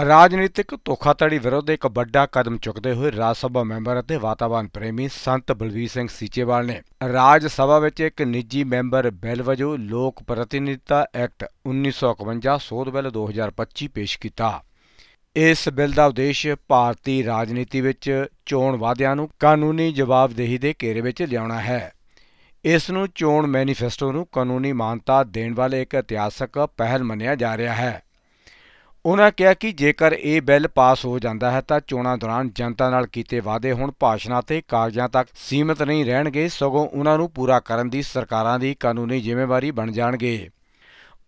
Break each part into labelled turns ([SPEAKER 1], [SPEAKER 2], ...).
[SPEAKER 1] ਰਾਜਨੀਤਿਕ ਧੋਖਾਧੜੀ ਵਿਰੁੱਧ ਇੱਕ ਵੱਡਾ ਕਦਮ ਚੁੱਕਦੇ ਹੋਏ ਰਾਜ ਸਭਾ ਮੈਂਬਰ ਅਤੇ ਵਾਤਾਵਰਣ ਪ੍ਰੇਮੀ ਸੰਤ ਬਲਵੀਰ ਸਿੰਘ ਸੀਚੇਵਾਲ ਨੇ ਰਾਜ ਸਭਾ ਵਿੱਚ ਇੱਕ ਨਿੱਜੀ ਮੈਂਬਰ ਬਿੱਲ ਵਜੋਂ ਲੋਕ ਪ੍ਰਤੀਨਿਧਤਾ ਐਕਟ 1951 ਸੋਧ ਬਿੱਲ 2025 ਪੇਸ਼ ਕੀਤਾ। ਇਸ ਬਿੱਲ ਦਾ ਉਦੇਸ਼ ਭਾਰਤੀ ਰਾਜਨੀਤੀ ਵਿੱਚ ਚੋਣ ਵਾਅਦਿਆਂ ਨੂੰ ਕਾਨੂੰਨੀ ਜਵਾਬਦੇਹੀ ਦੇ ਘੇਰੇ ਵਿੱਚ ਲਿਆਉਣਾ ਹੈ। ਇਸ ਨੂੰ ਚੋਣ ਮੈਨੀਫੈਸਟੋ ਨੂੰ ਕਾਨੂੰਨੀ ਮਾਨਤਾ ਦੇਣ ਵਾਲੇ ਇੱਕ ਇਤਿਹਾਸਕ ਪਹਿਲ ਮੰਨਿਆ ਜਾ ਰਿਹਾ ਹੈ। ਉਨ੍ਹਾਂ ਕਿਹਾ ਕਿ ਜੇਕਰ ਇਹ ਬਿੱਲ ਪਾਸ ਹੋ ਜਾਂਦਾ ਹੈ ਤਾਂ ਚੋਣਾਂ ਦੌਰਾਨ ਜਨਤਾ ਨਾਲ ਕੀਤੇ ਵਾਅਦੇ ਹੁਣ ਭਾਸ਼ਣਾਂ ਤੇ ਕਾਗਜ਼ਾਂ ਤੱਕ ਸੀਮਿਤ ਨਹੀਂ ਰਹਿਣਗੇ, ਸਗੋਂ ਉਹਨਾਂ ਨੂੰ ਪੂਰਾ ਕਰਨ ਦੀ ਸਰਕਾਰਾਂ ਦੀ ਕਾਨੂੰਨੀ ਜ਼ਿੰਮੇਵਾਰੀ ਬਣ ਜਾਣਗੇ।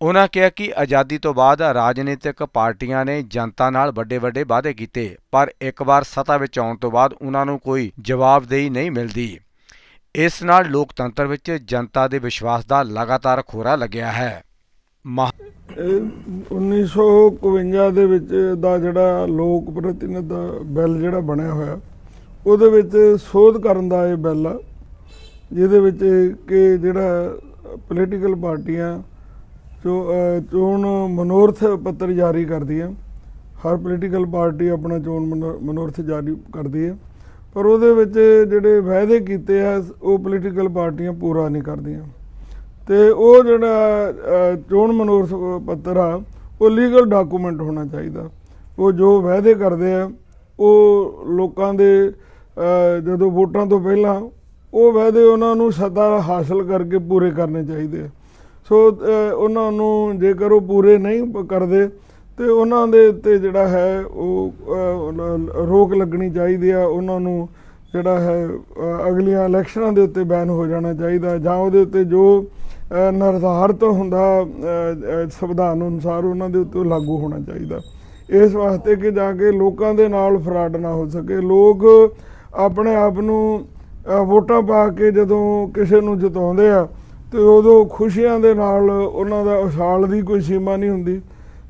[SPEAKER 1] ਉਨ੍ਹਾਂ ਕਿਹਾ ਕਿ ਆਜ਼ਾਦੀ ਤੋਂ ਬਾਅਦ ਰਾਜਨੀਤਿਕ ਪਾਰਟੀਆਂ ਨੇ ਜਨਤਾ ਨਾਲ ਵੱਡੇ ਵੱਡੇ ਵਾਅਦੇ ਕੀਤੇ, ਪਰ ਇੱਕ ਵਾਰ ਸੱਤਾ ਵਿੱਚ ਆਉਣ ਤੋਂ ਬਾਅਦ ਉਹਨਾਂ ਨੂੰ ਕੋਈ ਜਵਾਬਦੇਹੀ ਨਹੀਂ ਮਿਲਦੀ। ਇਸ ਨਾਲ ਲੋਕਤੰਤਰ ਵਿੱਚ ਜਨਤਾ ਦੇ ਵਿਸ਼ਵਾਸ ਦਾ ਲਗਾਤਾਰ ਖੋਰਾ ਲੱਗਿਆ ਹੈ।
[SPEAKER 2] 1951 ਦੇ ਵਿੱਚ ਦਾ ਜਿਹੜਾ ਲੋਕ ਪ੍ਰਤੀਨਿਧ ਬਿੱਲ ਜਿਹੜਾ ਬਣਿਆ ਹੋਇਆ, ਉਹਦੇ ਵਿੱਚ ਸੋਧ ਕਰਨ ਦਾ ਇਹ ਬਿੱਲ ਆ, ਜਿਹਦੇ ਵਿੱਚ ਕਿ ਜਿਹੜਾ ਪੋਲੀਟੀਕਲ ਪਾਰਟੀਆਂ ਜੋ ਚੋਣ ਮਨੋਰਥ ਪੱਤਰ ਜਾਰੀ ਕਰਦੀਆਂ, ਹਰ ਪੋਲੀਟੀਕਲ ਪਾਰਟੀ ਆਪਣਾ ਚੋਣ ਮਨੋ- ਮਨੋਰਥ ਜਾਰੀ ਕਰਦੀ ਹੈ, ਪਰ ਉਹਦੇ ਵਿੱਚ ਜਿਹੜੇ ਵਾਅਦੇ ਕੀਤੇ ਆ, ਉਹ ਪੋਲੀਟੀਕਲ ਪਾਰਟੀਆਂ ਪੂਰਾ ਨਹੀਂ ਕਰਦੀਆਂ। ਤੇ ਉਹ ਜਿਹੜਾ ਚੋਣ ਮਨੋਰਥ ਪੱਤਰ ਆ, ਉਹ ਲੀਗਲ ਡਾਕੂਮੈਂਟ ਹੋਣਾ ਚਾਹੀਦਾ। ਉਹ ਜੋ ਵਾਅਦੇ ਕਰਦੇ ਆ, ਉਹ ਲੋਕਾਂ ਦੇ ਜਦੋਂ ਵੋਟਾਂ ਤੋਂ ਪਹਿਲਾਂ, ਉਹ ਵਾਅਦੇ ਉਹਨਾਂ ਨੂੰ ਸੱਤਾ ਹਾਸਲ ਕਰਕੇ ਪੂਰੇ ਕਰਨੇ ਚਾਹੀਦੇ ਆ। ਸੋ ਉਹਨਾਂ ਨੂੰ ਜੇਕਰ ਉਹ ਪੂਰੇ ਨਹੀਂ ਕਰਦੇ, ਤੇ ਉਹਨਾਂ ਦੇ ਉੱਤੇ ਜਿਹੜਾ ਹੈ, ਉਹ ਰੋਕ ਲੱਗਣੀ ਚਾਹੀਦੀ ਆ। ਉਹਨਾਂ ਨੂੰ ਜਿਹੜਾ ਹੈ ਅਗਲੀਆਂ ਇਲੈਕਸ਼ਨਾਂ ਦੇ ਉੱਤੇ ਬੈਨ ਹੋ ਜਾਣਾ ਚਾਹੀਦਾ, ਜਾਂ ਉਹਦੇ ਉੱਤੇ ਜੋ ਨਿਰਧਾਰਤ ਹੁੰਦਾ ਸੰਵਿਧਾਨ ਅਨੁਸਾਰ ਉਹਨਾਂ ਦੇ ਉੱਤੇ ਲਾਗੂ ਹੋਣਾ ਚਾਹੀਦਾ। ਇਸ ਵਾਸਤੇ ਕਿ ਜਾ ਕੇ ਲੋਕਾਂ ਦੇ ਨਾਲ ਫਰਾਡ ਨਾ ਹੋ ਸਕੇ। ਲੋਕ ਆਪਣੇ ਆਪ ਨੂੰ ਵੋਟਾਂ ਪਾ ਕੇ ਜਦੋਂ ਕਿਸੇ ਨੂੰ ਜਿਤਾਉਂਦੇ ਆ, ਤੇ ਉਦੋਂ ਖੁਸ਼ੀਆਂ ਦੇ ਨਾਲ ਉਹਨਾਂ ਦਾ ਉਛਾਲ ਦੀ ਕੋਈ ਸੀਮਾ ਨਹੀਂ ਹੁੰਦੀ।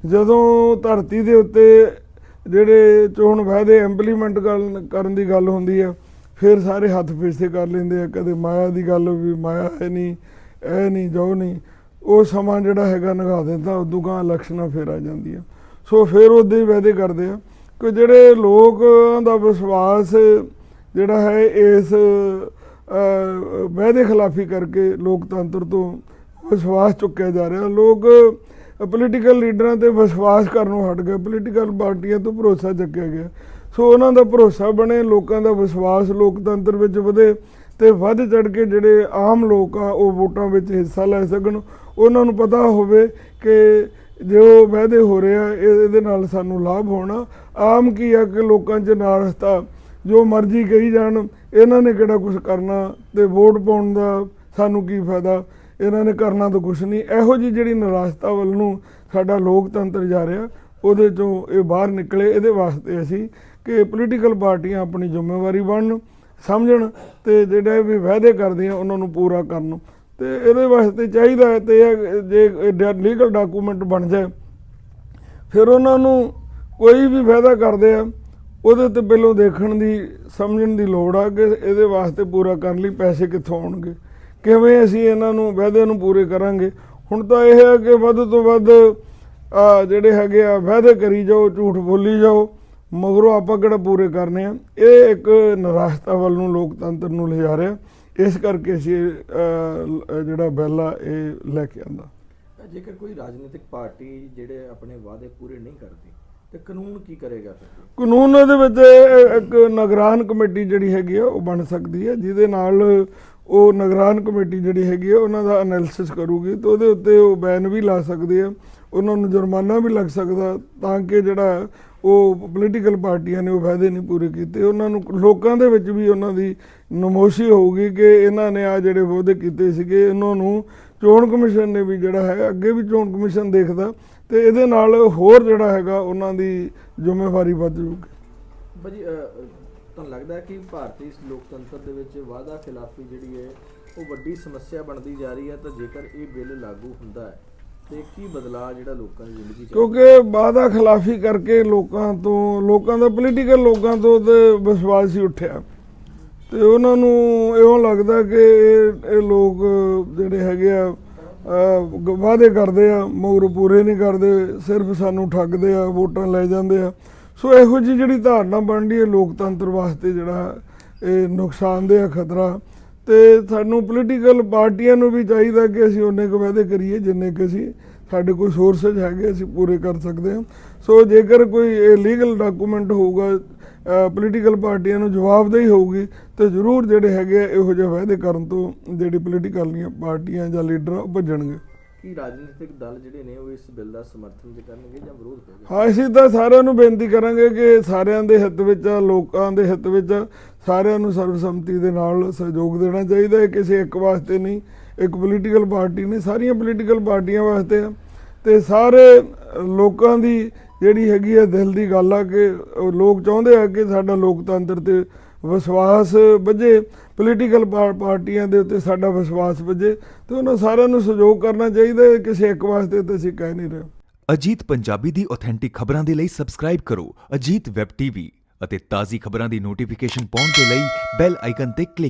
[SPEAKER 2] ਜਦੋਂ ਧਰਤੀ ਦੇ ਉੱਤੇ ਜਿਹੜੇ ਚੋਣ ਵਾਅਦੇ ਇੰਪਲੀਮੈਂਟ ਕਰਨ ਦੀ ਗੱਲ ਹੁੰਦੀ ਆ, ਫਿਰ ਸਾਰੇ ਹੱਥ ਪਿੱਛੇ ਕਰ ਲੈਂਦੇ ਆ। ਕਦੇ ਮਾਇਆ ਦੀ ਗੱਲ ਵੀ, ਮਾਇਆ ਹੈ ਨਹੀਂ। ਇਹ ਨਹੀਂ ਜੋ ਨਹੀਂ ਉਹ ਸਮਾਂ ਜਿਹੜਾ ਹੈਗਾ ਨਗਾ ਦਿੰਦਾ ਉਦੋਂ ਗਾਂ ਇਲੈਕਸ਼ਨਾਂ ਫਿਰ ਆ ਜਾਂਦੀਆਂ। ਸੋ ਫਿਰ ਉਦੋਂ ਹੀ ਵਾਅਦੇ ਕਰਦੇ ਆ ਕਿ ਜਿਹੜੇ ਲੋਕਾਂ ਦਾ ਵਿਸ਼ਵਾਸ ਜਿਹੜਾ ਹੈ ਇਸ ਅਹ, ਵਾਅਦੇ ਖਿਲਾਫੀ ਕਰਕੇ ਲੋਕਤੰਤਰ ਤੋਂ ਵਿਸ਼ਵਾਸ ਚੁੱਕਿਆ ਜਾ ਰਿਹਾ। ਲੋਕ ਪੋਲੀਟੀਕਲ ਲੀਡਰਾਂ ਤੇ ਵਿਸ਼ਵਾਸ ਕਰਨੋਂ ਹਟ ਗਏ। ਪੋਲੀਟੀਕਲ ਪਾਰਟੀਆਂ ਤੋਂ ਭਰੋਸਾ ਚੱਕਿਆ ਗਿਆ। ਸੋ ਉਹਨਾਂ ਦਾ ਭਰੋਸਾ ਬਣੇ ਲੋਕਾਂ ਦਾ ਵਿਸ਼ਵਾਸ ਲੋਕਤੰਤਰ ਵਿੱਚ ਵਧੇ। ਤੇ ਵੱਧ ਚੜ ਕੇ ਜਿਹੜੇ ਆਮ ਲੋਕ ਆ, ਉਹ ਵੋਟਾਂ ਵਿੱਚ ਹਿੱਸਾ ਲੈ ਸਕਣ। ਉਹਨਾਂ ਨੂੰ ਪਤਾ ਹੋਵੇ ਕਿ ਜੋ ਵਾਅਦੇ ਹੋ ਰਹੇ ਆ, ਇਹ- ਇਹਦੇ ਨਾਲ ਸਾਨੂੰ ਲਾਭ ਹੋਣਾ। ਆਮ ਕੀ ਆ ਕਿ ਲੋਕਾਂ 'ਚ ਨਾਰਸਤਾ ਜੋ ਮਰਜ਼ੀ ਕਹੀ ਜਾਣ, ਇਹਨਾਂ ਨੇ ਕਿਹੜਾ ਕੁਝ ਕਰਨਾ ਤੇ ਵੋਟ ਪਾਉਣ ਦਾ ਸਾਨੂੰ ਕੀ ਫਾਇਦਾ? ਇਹਨਾਂ ਨੇ ਕਰਨਾ ਤਾਂ ਕੁਝ ਨਹੀਂ। ਇਹੋ ਜੀ ਜਿਹੜੀ ਨਿਰਾਸ਼ਤਾ ਵੱਲ ਨੂੰ ਸਾਡਾ ਲੋਕਤੰਤਰ ਜਾ ਰਿਹਾ, ਉਹਦੇ ਚੋਂ ਇਹ ਬਾਹਰ ਨਿਕਲੇ। ਇਹਦੇ ਵਾਸਤੇ ਅਸੀਂ ਕਿ ਪੋਲੀਟੀਕਲ ਪਾਰਟੀਆਂ ਆਪਣੀ ਜ਼ਿੰਮੇਵਾਰੀ ਬਣਨ। ਸਮਝਣ ਤੇ ਜਿਹੜੇ ਵੀ ਵਾਅਦੇ ਕਰਦੇ ਕਰਦੀਆਂ ਉਹਨਾਂ ਨੂੰ ਪੂਰਾ ਕਰਨ। ਤੇ ਇਹਦੇ ਵਾਸਤੇ ਚਾਹੀਦਾ ਹੈ ਤੇ ਇਹ ਜੇ ਲੀਗਲ ਡਾਕੂਮੈਂਟ ਬਣ ਜਾਏ, ਫਿਰ ਉਹਨਾਂ ਨੂੰ ਕੋਈ ਵੀ ਵਾਅਦਾ ਕਰਦੇ ਆ, ਉਹਦੇ 'ਤੇ ਪਹਿਲਾਂ ਦੇਖਣ ਦੀ, ਸਮਝਣ ਦੀ ਲੋੜ ਆ ਕਿ ਇਹਦੇ ਵਾਸਤੇ ਪੂਰਾ ਕਰਨ ਲਈ ਪੈਸੇ ਕਿੱਥੋਂ ਆਉਣਗੇ। ਕਿਵੇਂ ਅਸੀਂ ਇਹਨਾਂ ਨੂੰ ਵਾਅਦਿਆਂ ਨੂੰ ਪੂਰੇ ਕਰਾਂਗੇ। ਹੁਣ ਤਾਂ ਇਹ ਹੈ ਕਿ ਵੱਧ ਤੋਂ ਵੱਧ ਜਿਹੜੇ ਹੈਗੇ ਆ ਵਾਅਦੇ ਕਰੀ ਜਾਓ, ਝੂਠ ਬੋਲੀ ਜਾਓ ਮਗਰੋਂ ਆਪਾਂ ਕਿਹੜਾ ਪੂਰੇ ਕਰਨੇ ਆ? ਇਹ ਇੱਕ ਨਿਰਾਸ਼ਤਾ ਵੱਲ ਨੂੰ ਲੋਕਤੰਤਰ ਨੂੰ ਲਿਜਾ ਰਿਹਾ। ਇਸ ਕਰਕੇ ਅਸੀਂ ਜਿਹੜਾ ਬਿੱਲ ਆ ਇਹ ਲੈ ਕੇ ਆਂਦਾ।
[SPEAKER 3] ਜੇਕਰ ਕੋਈ ਰਾਜਨੀਤਿਕ ਪਾਰਟੀ ਜਿਹੜੇ ਆਪਣੇ ਵਾਅਦੇ ਪੂਰੇ ਨਹੀਂ ਕਰਦੀ ਤੇ ਕਾਨੂੰਨ ਕੀ ਕਰੇਗਾ ਫਿਰ?
[SPEAKER 2] ਕਾਨੂੰਨ ਦੇ ਵਿੱਚ ਇੱਕ ਨਿਗਰਾਨ ਕਮੇਟੀ ਜਿਹੜੀ ਹੈਗੀ ਆ ਉਹ ਬਣ ਸਕਦੀ ਹੈ ਜਿਹਦੇ ਨਾਲ ਉਹ ਨਿਗਰਾਨ ਕਮੇਟੀ ਜਿਹੜੀ ਹੈਗੀ ਆ, ਉਹਨਾਂ ਦਾ ਐਨਾਲਿਸਿਸ ਕਰੂਗੀ ਤੇ ਉਹਦੇ ਉੱਤੇ ਉਹ ਬੈਨ ਵੀ ਲਾ ਸਕਦੇ ਆ, ਉਹਨਾਂ ਨੂੰ ਜੁਰਮਾਨਾ ਵੀ ਲੱਗ ਸਕਦਾ ਤਾਂ ਕਿ ਜਿਹੜਾ ਉਹ ਪੋਲੀਟੀਕਲ ਪਾਰਟੀਆਂ ਨੇ ਉਹ ਵਾਅਦੇ ਨਹੀਂ ਪੂਰੇ ਕੀਤੇ। ਉਹਨਾਂ ਨੂੰ ਲੋਕਾਂ ਦੇ ਵਿੱਚ ਵੀ ਉਹਨਾਂ ਦੀ ਨਮੋਸ਼ੀ ਹੋਊਗੀ ਕਿ ਇਹਨਾਂ ਨੇ ਆ ਜਿਹੜੇ ਵਾਅਦੇ ਕੀਤੇ ਸੀਗੇ, ਇਹਨਾਂ ਨੂੰ ਚੋਣ ਕਮਿਸ਼ਨ ਨੇ ਵੀ ਜਿਹੜਾ ਹੈ, ਅੱਗੇ ਵੀ ਚੋਣ ਕਮਿਸ਼ਨ ਦੇਖਦਾ ਤੇ ਇਹਦੇ ਨਾਲ ਹੋਰ ਜਿਹੜਾ ਹੈਗਾ, ਉਹਨਾਂ ਦੀ ਜ਼ਿੰਮੇਵਾਰੀ ਵੱਧ ਜੂਗੀ
[SPEAKER 3] ਭਾਜੀ ਲੱਗਦਾ ਕਿ ਭਾਰਤੀ ਲੋਕਤੰਤਰ ਦੇ ਵਿੱਚ ਵਾਅਦਾ ਖਿਲਾਫੀ ਜਿਹੜੀ ਹੈ, ਉਹ ਵੱਡੀ ਸਮੱਸਿਆ ਬਣਦੀ ਜਾ ਰਹੀ ਹੈ, ਤਾਂ ਜੇਕਰ ਇਹ ਬਿੱਲ ਲਾਗੂ ਹੁੰਦਾ ਹੈ, ਤੇ ਕੀ ਬਦਲਾਅ ਜਿਹੜਾ ਲੋਕਾਂ ਦੀ ਜ਼ਿੰਦਗੀ 'ਚ
[SPEAKER 2] ਕਿਉਂਕਿ ਵਾਅਦਾ ਖਿਲਾਫੀ ਕਰਕੇ ਲੋਕਾਂ ਤੋਂ, ਲੋਕਾਂ ਦਾ ਪੋਲੀਟੀਕਲ ਲੋਕਾਂ ਤੋਂ ਤੇ ਵਿਸ਼ਵਾਸ ਹੀ ਉੱਠਿਆ। ਤੇ ਉਹਨਾਂ ਨੂੰ ਇਉਂ ਲੱਗਦਾ ਕਿ ਇਹ ਲੋਕ ਜਿਹੜੇ ਹੈਗੇ ਆ ਵਾਅਦੇ ਕਰਦੇ ਆ, ਮਗਰ ਪੂਰੇ ਨਹੀਂ ਕਰਦੇ, ਸਿਰਫ ਸਾਨੂੰ ਠੱਗਦੇ ਆ, ਵੋਟਾਂ ਲੈ ਜਾਂਦੇ ਆ। ਸੋ ਇਹੋ ਜਿਹੀ ਜਿਹੜੀ ਧਾਰਨਾ ਬਣਦੀ ਹੈ ਲੋਕਤੰਤਰ ਵਾਸਤੇ ਜਿਹੜਾ ਇਹ ਨੁਕਸਾਨਦੇਹ ਆ ਖਤਰਾ, ਤੇ ਸਾਨੂੰ ਪੋਲੀਟੀਕਲ ਪਾਰਟੀਆਂ ਨੂੰ ਵੀ ਚਾਹੀਦਾ ਕਿ ਅਸੀਂ ਉਹਨੇ ਕੁ ਵਾਅਦੇ ਕਰੀਏ ਜਿੰਨੇ ਕਿ ਅਸੀਂ ਸਾਡੇ ਕੋਲ ਸੋਰਸਸ ਹੈਗੇ ਅਸੀਂ ਪੂਰੇ ਕਰ ਸਕਦੇ ਹਾਂ। ਸੋ ਜੇਕਰ ਕੋਈ ਇਹ ਲੀਗਲ ਡਾਕੂਮੈਂਟ ਹੋਊਗਾ ਪੋਲੀਟੀਕਲ ਪਾਰਟੀਆਂ ਨੂੰ ਜਵਾਬਦੇਹੀ ਹੋਊਗੀ, ਤੇ ਜ਼ਰੂਰ ਜਿਹੜੇ ਹੈਗੇ ਆ, ਇਹੋ ਜਿਹੇ ਵਾਅਦੇ ਕਰਨ ਤੋਂ ਜਿਹੜੀ ਪੋਲੀਟੀਕਲ ਪਾਰਟੀਆਂ ਜਾਂ ਲੀਡਰ ਉਹ ਭੱਜਣਗੇ।
[SPEAKER 3] ਕੀ ਰਾਜਨੀਤਿਕ ਦਲ ਜਿਹੜੇ ਨੇ ਉਹ ਇਸ ਬਿੱਲ ਦਾ ਸਮਰਥਨ ਜੇ ਕਰਨਗੇ ਜਾਂ ਵਿਰੋਧ ਕਰਨਗੇ?
[SPEAKER 2] ਹਾਂ, ਅਸੀਂ ਤਾਂ ਸਾਰਿਆਂ ਨੂੰ ਬੇਨਤੀ ਕਰਾਂਗੇ ਕਿ ਸਾਰਿਆਂ ਦੇ ਹਿੱਤ ਵਿੱਚ ਆ ਲੋਕਾਂ ਦੇ ਹਿੱਤ ਵਿੱਚ ਸਾਰਿਆਂ ਨੂੰ ਸਰਬਸੰਮਤੀ ਦੇ ਨਾਲ ਸਹਿਯੋਗ ਦੇਣਾ ਚਾਹੀਦਾ ਹੈ। ਕਿਸੇ ਇੱਕ ਵਾਸਤੇ ਨਹੀਂ, ਇੱਕ ਪੋਲੀਟੀਕਲ ਪਾਰਟੀ ਨੇ ਸਾਰੀਆਂ ਪੋਲੀਟੀਕਲ ਪਾਰਟੀਆਂ ਵਾਸਤੇ ਆ। ਤੇ ਸਾਰੇ ਲੋਕਾਂ ਦੀ ਜਿਹੜੀ ਹੈਗੀ ਆ ਦਿਲ ਦੀ ਗੱਲ ਆ ਕਿ ਲੋਕ ਚਾਹੁੰਦੇ ਆ ਕਿ ਸਾਡਾ ਲੋਕਤੰਤਰ ਤੇ ਵਿਸ਼ਵਾਸ ਵੱਜੇ। ਪੋਲੀਟੀਕਲ ਪਾਰਟੀਆਂ ਦੇ ਉੱਤੇ ਸਾਡਾ ਵਿਸ਼ਵਾਸ ਵੱਜੇ ਤੇ ਉਹਨਾਂ ਸਾਰਿਆਂ ਨੂੰ ਸਹਿਯੋਗ ਕਰਨਾ ਚਾਹੀਦਾ ਕਿਸੇ ਇੱਕ ਵਾਸਤੇ ਤਾਂ ਅਸੀਂ ਕਹਿ ਨਹੀਂ ਰਹੇ।
[SPEAKER 4] ਅਜੀਤ ਪੰਜਾਬੀ ਦੀ ਆਥੈਂਟਿਕ ਖਬਰਾਂ ਦੇ ਲਈ ਸਬਸਕ੍ਰਾਈਬ ਕਰੋ। ਅਜੀਤ ਵੈਬ ਟੀਵੀ ਅਤੇ ਤਾਜ਼ੀ ਖਬਰਾਂ ਦੀ ਨੋਟੀਫਿਕੇਸ਼ਨ ਪਾਉਣ ਦੇ ਲਈ ਬੈਲ ਆਈਕਨ ਤੇ ਕਲਿੱਕ